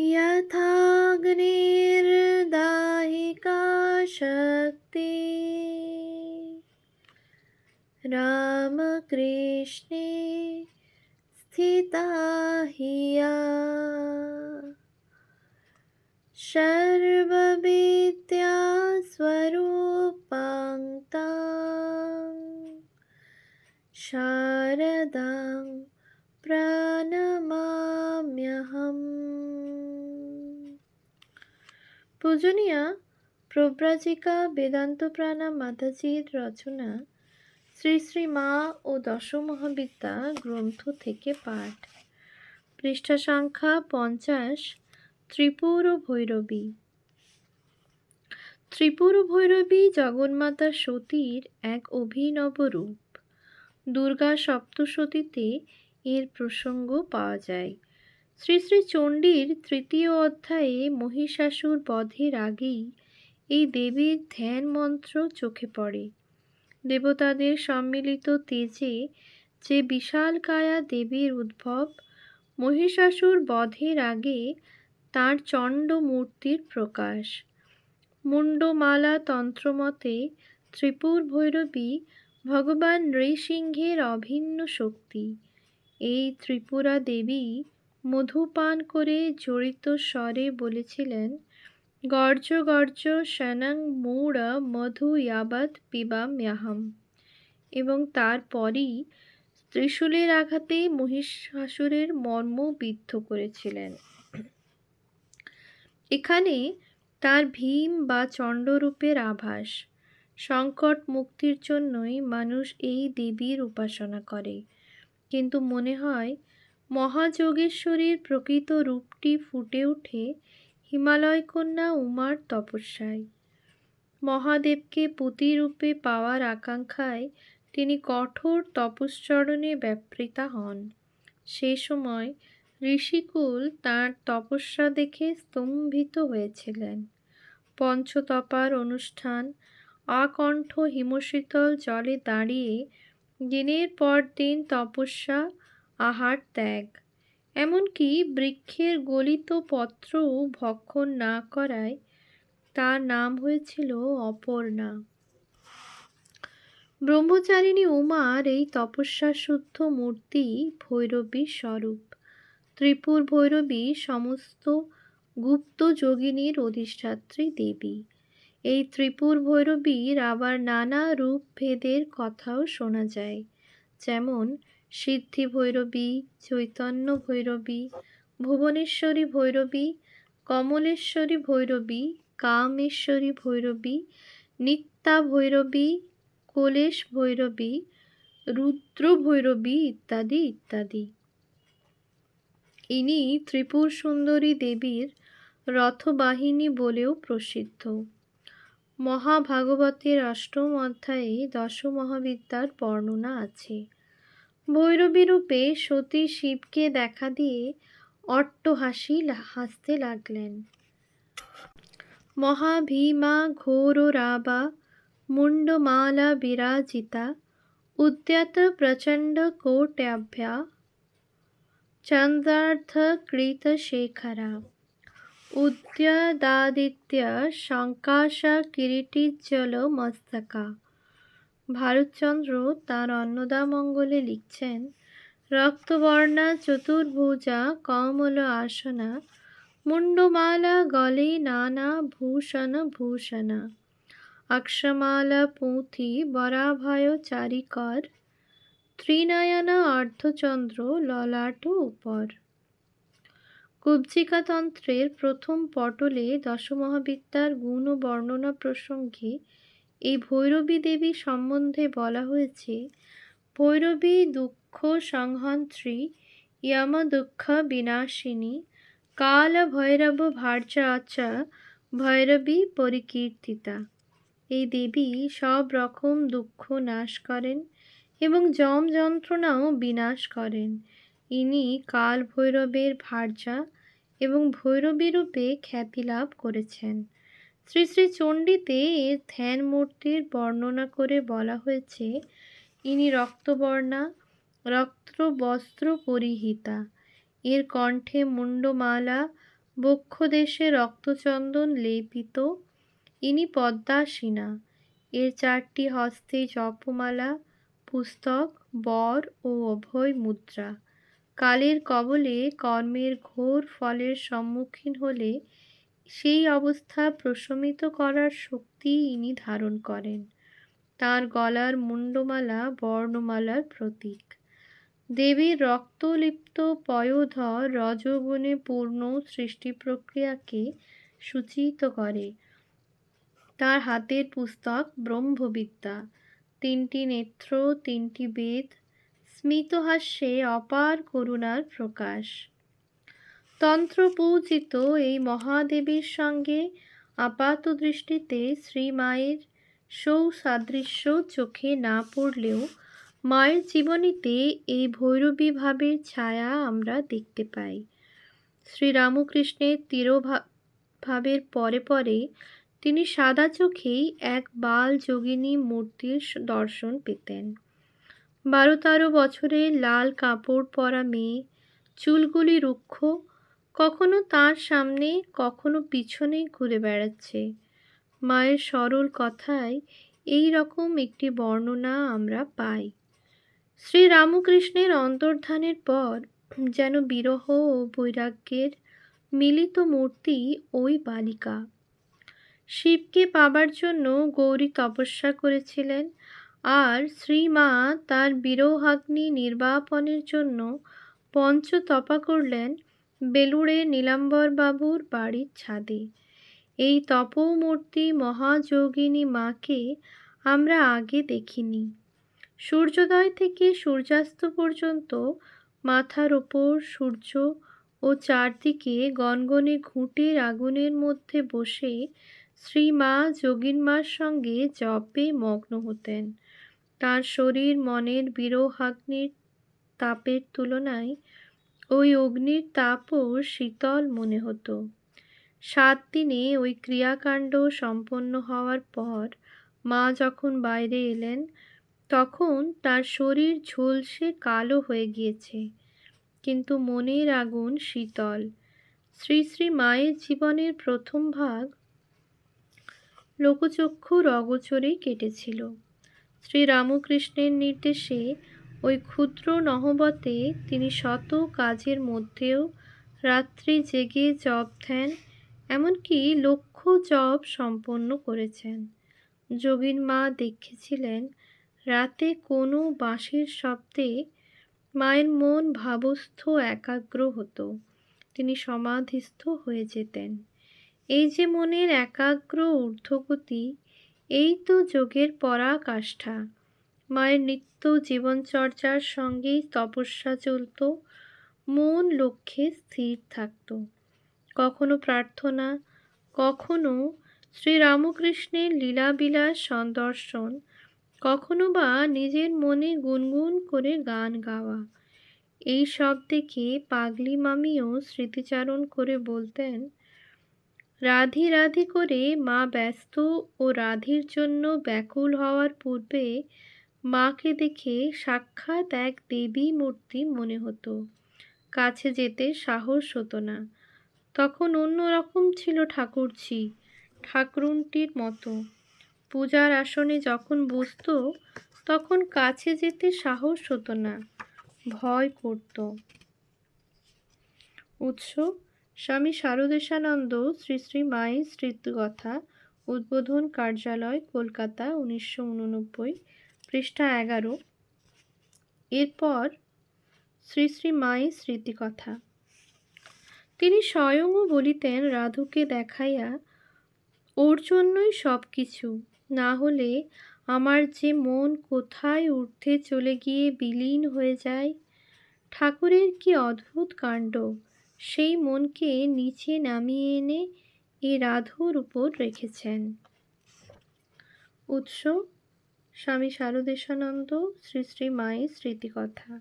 यथाग्निर्दाहिका शक्ति रामकृष्णे स्थिता सर्वविद्या स्वरूपाङ्क्ता शारदां प्रणमाम्यहम्। পূজনীয়া, প্রব্রাজিকা বেদান্ত প্রাণা মাতাজির রচনা, শ্রী শ্রী মা ও দশমহাবিদ্যা গ্রন্থ থেকে পাঠ। পৃষ্ঠা সংখ্যা পঞ্চাশ ত্রিপুর ভৈরবী ত্রিপুর ভৈরবী জগন্মাতা সতীর এক অভিনব রূপ। দুর্গা সপ্তশতীতে এর প্রসঙ্গ পাওয়া যায়। শ্রী শ্রী চণ্ডীর তৃতীয় অধ্যায়ে মহিষাসুর বধের আগেই এই দেবীর ধ্যান মন্ত্র চোখে পড়ে। দেবতাদের সম্মিলিত তেজে যে বিশাল কায়া দেবীর উদ্ভব, মহিষাসুর বধের আগে তাঁর চণ্ড মূর্তির প্রকাশ। মুন্ডমালা তন্ত্রমতে ত্রিপুর ভৈরবী ভগবান নৃসিংহের অভিন্ন শক্তি। এই ত্রিপুরা দেবী মধুপান করে জড়িত স্বরে বলেছিলেন গর্জ গর্জ শনং মূঢ় মধু ইয়াবৎ পিবাম্যাহম এবং তারপরই ত্রিশূলের আঘাতে মহিষাসুরের মর্ম বিদ্ধ করেছিলেন। এখানে তার ভীম বা চণ্ডরূপের আভাস, সংকট মুক্তির জন্যই মানুষ এই দেবীর উপাসনা করে। কিন্তু মনে হয় মহাযোগেশ্বরীর প্রকৃত রূপটি ফুটে ওঠে হিমালয় কন্যা উমার তপস্যায়। মহাদেবকে পুঁতিরূপে পাওয়ার আকাঙ্ক্ষায় তিনি কঠোর তপশ্চরণে ব্যাপৃতা হন। সে সময় ঋষিকুল তাঁর তপস্যা দেখে স্তম্ভিত হয়েছিলেন। পঞ্চতপার অনুষ্ঠান, আকণ্ঠ হিমশীতল জলে দাঁড়িয়ে দিনের পর দিন তপস্যা আহার ত্যাগ। এমনকি বৃক্ষের গলিত পত্রও ভক্ষণ না করায় তার নাম হয়েছিল অপর্ণা। ব্রহ্মচারিণী উমার এই তপস্যা শুদ্ধ মূর্তি ভৈরবীর স্বরূপ। ত্রিপুর ভৈরবী সমস্ত গুপ্ত যোগিনীর অধিষ্ঠাত্রী দেবী। এই ত্রিপুর ভৈরবীর আবার নানা রূপ ভেদের কথাও শোনা যায়। যেমন সিদ্ধি ভৈরবী, চৈতন্য ভৈরবী, ভুবনেশ্বরী ভৈরবী, কমলেশ্বরী ভৈরবী, কামেশ্বরী ভৈরবী, নিত্যা ভৈরবী, কোলেশ ভৈরবী, রুদ্র ভৈরবী ইত্যাদি ইত্যাদি। ইনি ত্রিপুর সুন্দরী দেবীর রথবাহিনী বলেও প্রসিদ্ধ। মহাভাগবতের অষ্টম অধ্যায়ে দশমহাবিদ্যার বর্ণনা আছে। ভৈরবী রূপে সতী শিবকে দেখা দিয়ে অট্টহাসি হাসতে লাগলেন। মহাভীমা ঘোর রাবা মুন্ডমালা বিরাজিতা, উদ্যত প্রচণ্ড কোট্যাভ্যা চন্দ্রার্ধ কৃতশেখরা উদ্যদাদিত্য শঙ্কাশা কিরিটিজ্জল মস্তকা। ভারতচন্দ্র তাঁর অন্নদামঙ্গলে লিখছেন, রক্তবর্ণা, চতুর্ভুজা, কমল আসনা মুন্ডমালা গলে নানা ভূষণ ভূষণা, অক্ষমালা, পুঁথি, বরাভয়, চারিকর, ত্রিনয়না, অর্ধচন্দ্র, ললাট উপর। কুব্জিকাতন্ত্রের প্রথম পটলে দশমহাবিদ্যার গুণ বর্ণনা প্রসঙ্গে এই ভৈরবী দেবী সম্বন্ধে বলা হয়েছে, ভৈরবী দুঃখ সংহন্ত্রী ইয়ম দুঃখ বিনাশিনী কাল ভৈরব ভার্যাচা ভৈরবী পরিকীর্তিতা এই দেবী সব রকম দুঃখ নাশ করেন এবং যম যন্ত্রণাও বিনাশ করেন। ইনি কাল ভৈরবের ভার্যা এবং ভৈরবী রূপে খ্যাতি লাভ করেছেন। শ্রী শ্রী চণ্ডীতে এর ধ্যান মূর্তির বর্ণনা করে বলা হয়েছে, ইনি রক্তবর্ণা রক্ত বস্ত্র পরিহিতা। এর কণ্ঠে মুন্ডমালা বক্ষদেশে রক্তচন্দন লেপিত। ইনি পদ্মাসীনা। এর চারটি হস্তে জপমালা, পুস্তক, বর ও অভয় মুদ্রা। কালের কবলে কর্মের ঘোর ফলের সম্মুখীন হলে সেই অবস্থা প্রশমিত করার শক্তি ইনি ধারণ করেন। তার গলার মুন্ডমালা বর্ণমালার প্রতীক। দেবীর রক্তলিপ্ত পয়োধর রজগুণে পূর্ণ সৃষ্টি প্রক্রিয়াকে সূচিত করে। তার হাতের পুস্তক ব্রহ্মবিদ্যা। তিনটি নেত্র, তিনটি বেদ। স্মিতহাস্যে অপার করুণার প্রকাশ। তন্ত্রপূজিত এই মহাদেবীর সঙ্গে আপাত দৃষ্টিতে শ্রীমায়ের সৌসাদৃশ্য চোখে না পড়লেও মায়ের জীবনীতে এই ভৈরবী ভাবের ছায়া আমরা দেখতে পাই। শ্রীরামকৃষ্ণের তিরোভাবের পরে পরে তিনি সাদা চোখেই এক বাল যোগিনী মূর্তির দর্শন পেতেন। বারো তেরো বছরে লাল কাপড় পরা মেয়ে, চুলগুলি রুক্ষ কখনো তার সামনে কখনো পিছনে ঘুরে বেড়াচ্ছে। মায়ের সরল কথায় এই রকম একটি বর্ণনা আমরা পাই। শ্রী রামকৃষ্ণের অন্তর্ধানের পর যেন বিরহ ও বৈরাগ্যের মিলিত মূর্তি ওই বালিকা। শিবকে পাবার জন্য গৌরী তপস্যা করেছিলেন আর শ্রীমা তার বিরহাগ্নি নির্বাপনের জন্য পঞ্চতপা করলেন বেলুড়ে নীলাম্বরবাবুর বাড়ির ছাদে। এই তপমূর্তি মহাযোগিনী মাকে আমরা আগে দেখিনি। সূর্যোদয় থেকে সূর্যাস্ত পর্যন্ত মাথার ওপর সূর্য ও চারদিকে গনগনে ঘুঁটের আগুনের মধ্যে বসে শ্রীমা যোগিনমার সঙ্গে জপে মগ্ন হতেন। তার শরীর মনের বিরহাগ্নির তাপের তুলনায় ওই অগ্নির তাপও শীতল মনে হতো। সাত দিনে ওই ক্রিয়াকাণ্ড সম্পন্ন হওয়ার পর মা যখন বাইরে এলেন, তখন তার শরীর ঝলসে কালো হয়ে গিয়েছে, কিন্তু মনের আগুন শীতল। শ্রী শ্রী মায়ের জীবনের প্রথম ভাগ লোকচক্ষুর অগোচরেই কেটেছিল। শ্রী রামকৃষ্ণের নির্দেশে ওই ক্ষুদ্র নহবতে তিনি শত কাজের মধ্যেও রাত্রি জেগে জপ ধ্যান এমনকি লক্ষ জপ সম্পন্ন করেছেন। যোগীর মা দেখেছিলেন, রাতে কোনো বাঁশির শব্দে মায়ের মন ভাবস্থ একাগ্র হতো। তিনি সমাধিস্থ হয়ে যেতেন। এই যে মনের একাগ্র ঊর্ধ্বগতি, এই তো যোগের পরাকাষ্ঠা। মায়ের নিত্য জীবনচর্চার সঙ্গেই তপস্যা চলত, মন লক্ষ্যে স্থির থাকত। কখনো প্রার্থনা, কখনো শ্রীরামকৃষ্ণের লীলাবিলাস সন্দর্শন, কখনো বা নিজের মনে গুনগুন করে গান গাওয়া। এই সব দেখে পাগলি মামিও স্মৃতিচারণ করে বলতেন, রাধি রাধি করে মা ব্যস্ত ও রাধির জন্য ব্যাকুল হওয়ার পূর্বে মাকে দেখে সাক্ষাৎ এক দেবী মূর্তি মনে হতো। কাছে যেতে সাহস হতো না। তখন অন্য রকম ছিল ঠাকুরছি ঠাকুরুনটির মতো। পূজার আসনে যখন বসত, তখন কাছে যেতে সাহস হতো না। ভয় করত। উৎস স্বামী শারদেশানন্দ, শ্রী শ্রী মায়ের স্মৃতিকথা উদ্বোধন কার্যালয়, কলকাতা, উনিশশো উননব্বই। পৃষ্ঠা এগারো। এরপর শ্রী শ্রী মায়ের স্মৃতিকথা। তিনি স্বয়ংও বলিতেন, রাধুকে দেখাইয়া ওর জন্যই সব কিছু না হলে আমার যে মন কোথায় ঊর্ধ্বে চলে গিয়ে বিলীন হয়ে যায়। ঠাকুরের কি অদ্ভুত কাণ্ড। সেই মনকে নিচে নামিয়ে এনে এ রাধুর উপর রেখেছেন। উৎস স্বামী শারদেশানন্দ শ্রী শ্রী মায়ের স্মৃতিকথা।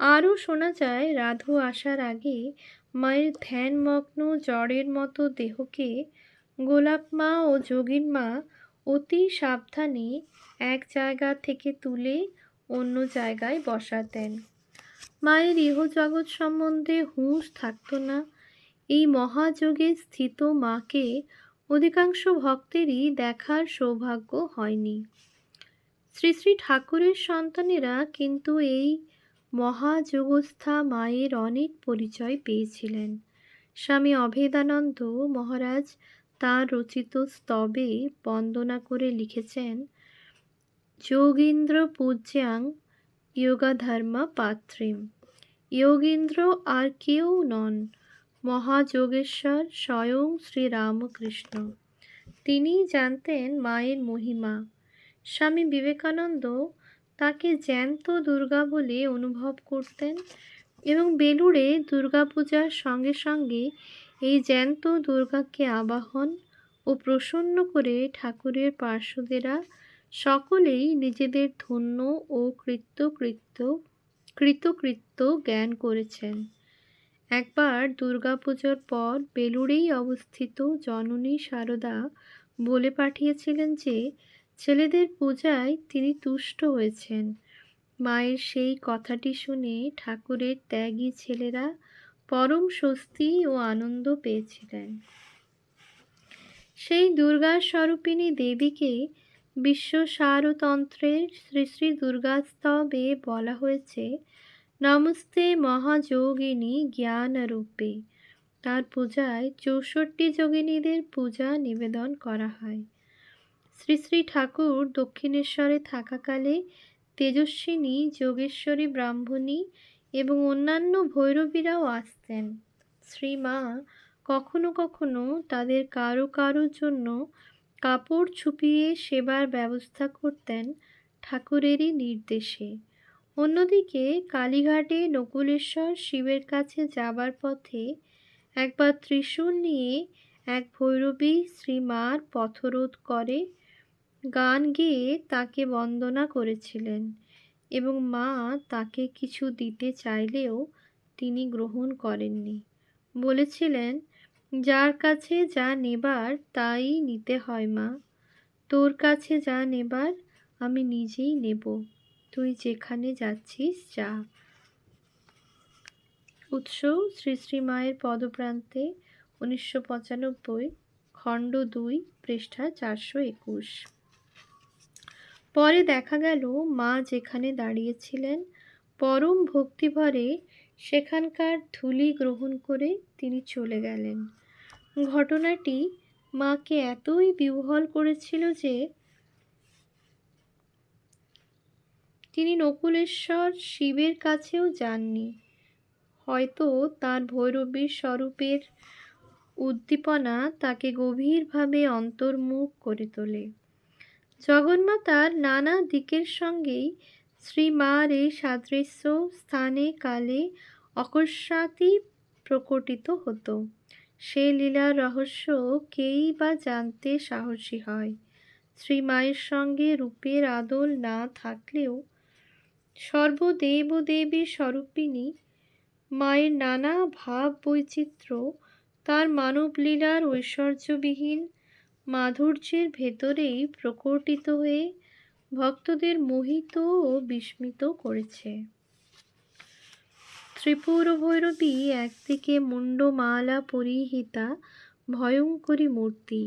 আরও শোনা যায়, রাধু আসার আগে মায়ের ধ্যানমগ্ন জড়ের মতো দেহকে গোলাপ মা ও যোগীর মা অতি সাবধানে এক জায়গা থেকে তুলে অন্য জায়গায় বসাতেন। মায়ের ইহজগৎ সম্বন্ধে হুঁশ থাকতো না। এই মহাযোগে স্থিত মাকে অধিকাংশ ভক্তেরই দেখার সৌভাগ্য হয়নি। শ্রী শ্রী ঠাকুরের সন্তানেরা কিন্তু এই মহাযোগস্থা মায়ের অনেক পরিচয় পেয়েছিলেন। স্বামী অভেদানন্দ মহারাজ তাঁর রচিত স্তবে বন্দনা করে লিখেছেন, যোগীন্দ্র পূজ্যাং যোগাধর্মা পাত্রীম। যোগীন্দ্র আর কেউ নন। মহাযোগেশ্বর স্বয়ং শ্রীরামকৃষ্ণ। তিনি জানতেন মায়ের মহিমা। স্বামী বিবেকানন্দ তাকে জ্যান্ত দুর্গা বলে অনুভব করতেন এবং বেলুড়ে দুর্গাপূজার সঙ্গে সঙ্গে এই জ্যান্ত দুর্গাকে আবাহন ও প্রসন্ন করে ঠাকুরের পার্শ্বদেরা সকলেই নিজেদের ধন্য ও কৃত্যকৃত্য কৃতকৃত্য জ্ঞান করেছেন। একবার দুর্গাপুজোর পর বেলুড়েই অবস্থিত জননী সারদা বলে পাঠিয়েছিলেন যে, ছেলেদের পূজায় তিনি তুষ্ট হয়েছেন। মায়ের সেই কথাটি শুনে ঠাকুরের ত্যাগী ছেলেরা পরম স্বস্তি ও আনন্দ পেয়েছিলেন। সেই দুর্গা স্বরূপিণী দেবীকে বিশ্ব সারতন্ত্রের শ্রী শ্রী দুর্গাস্তবে বলা হয়েছে নমস্তে মহাযোগিনী জ্ঞানরূপে। তার পূজায় চৌষট্টি যোগিনীদের পূজা নিবেদন করা হয়। শ্রী শ্রী ঠাকুর দক্ষিণেশ্বরে থাকাকালে তেজস্বিনী, যোগেশ্বরী ব্রাহ্মণী এবং অন্যান্য ভৈরবীরাও আসতেন। শ্রীমা কখনো কখনো তাদের কারও কারোর জন্য কাপড় ছুপিয়ে সেবার ব্যবস্থা করতেন ঠাকুরেরই নির্দেশে। অন্যদিকে কালীঘাটে নকুলেশ্বর শিবের কাছে যাবার পথে একবার ত্রিশূল নিয়ে এক ভৈরবী শ্রীমার পথরোধ করে গান গেয়ে তাকে বন্দনা করেছিলেন এবং মা তাকে কিছু দিতে চাইলেও তিনি গ্রহণ করেননি। বলেছিলেন, যার কাছে যা নেবার তাই নিতে হয় মা, তোর কাছে যা নেবার আমি নিজেই নেব। তুই যেখানে যাচ্ছিস, যা। উৎস শ্রী শ্রী মায়ের পদপ্রান্তে, উনিশশো পঁচানব্বই, খণ্ড দুই, পৃষ্ঠা চারশো একুশ। পরে দেখা গেল মা যেখানে দাঁড়িয়েছিলেন, পরম ভক্তিভরে সেখানকার ধুলি গ্রহণ করে তিনি চলে গেলেন। ঘটনাটি মাকে এতই বিহ্বল করেছিল যে তিনি নকুলেশ্বর শিবের কাছেও যাননি। হয়তো তার ভৈরবীর স্বরূপের উদ্দীপনা তাকে গভীরভাবে অন্তর্মুখ করে তোলে। জগন্মাতার নানা দিকের সঙ্গেই শ্রীমার এই সাদৃশ্য স্থানে কালে অকস্মাতই প্রকটিত হতো। সে লীলার রহস্য কেই বা জানতে সাহসী হয়। শ্রীমায়ের সঙ্গে রূপের আদল না থাকলেও সর্বদেব দেবী স্বরূপিণী, মায়ের নানা ভাব বৈচিত্র্য তার মানবলীলার ঐশ্বর্যবিহীন মাধুর্যের ভেতরেই প্রকটিত হয়ে ভক্তদের মোহিত ও বিস্মিত করেছে। ত্রিপুর ভৈরবী একদিকে মুন্ডমালা পরিহিতা ভয়ঙ্করী মূর্তি,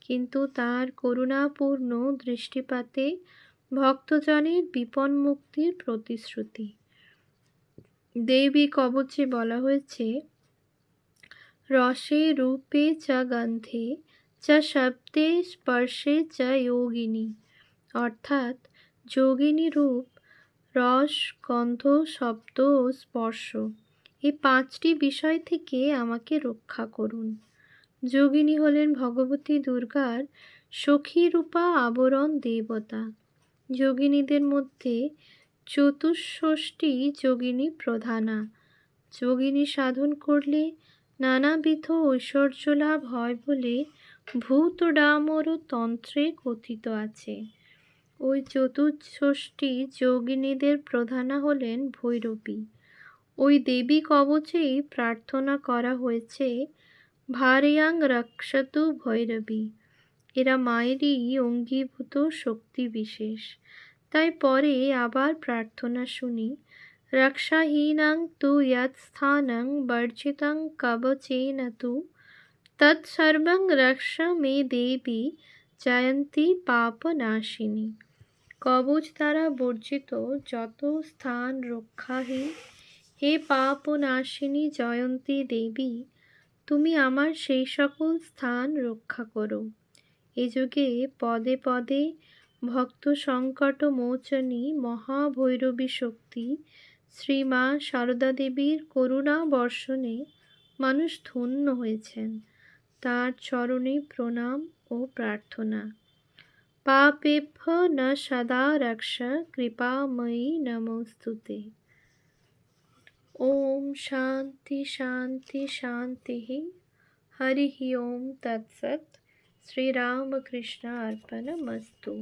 কিন্তু তার করুণাপূর্ণ দৃষ্টিপাতে ভক্তজনের বিপন মুক্তির প্রতিশ্রুতি। দেবী কবচে বলা হয়েছে, রসে রূপে চা গন্ধে, চা শব্দে স্পর্শে চা যোগিনী। অর্থাৎ যোগিনী রূপ, রস, গন্ধ, শব্দ ও স্পর্শ, এই পাঁচটি বিষয় থেকে আমাকে রক্ষা করুন। যোগিনী হলেন ভগবতী দুর্গার সখীরূপা আবরণ দেবতা। যোগিনীদের মধ্যে চতুষ্ষষ্ঠী যোগিনী প্রধানা। যোগিনী সাধন করলে নানাবিধ ঐশ্বর্য লাভ হয় বলে ভূতডামর তন্ত্রে কথিত আছে। ওই চতুষ্ষষ্ঠী যোগিনীদের প্রধানা হলেন ভৈরবী। ওই দেবী কবচেই প্রার্থনা করা হয়েছে, ভারিয়াং রক্ষতু ভৈরবী। এরা মায়েরই অঙ্গীভূত শক্তি বিশেষ। তাই পরে আবার প্রার্থনা শুনি, রাক্ষাহীনাং তু ইয়ৎস্থানং বর্জিতং কবচেন তু তৎসর্বং রক্ষ মে দেবী জয়ন্তী পাপনাশিনী কবচ দ্বারা বর্জিত যত স্থান রক্ষাহীন, হে পাপনাশিনী জয়ন্তী দেবী, তুমি আমার সেই সকল স্থান রক্ষা করো। এ যুগে পদে পদে ভক্ত সংকট মোচনী মহাভৈরবী শক্তি শ্রীমা সারদা দেবীর করুণা বর্ষণে মানুষ ধন্য হয়েছেন। তার চরণে প্রণাম ও প্রার্থনা। পাপেভ্য ন সদা রক্ষ কৃপাময়ী নমস্তুতে। ওম শান্তি শান্তি শান্তি। হরি ওম శ్రీరామకృష్ణ అర్పణ మస్తు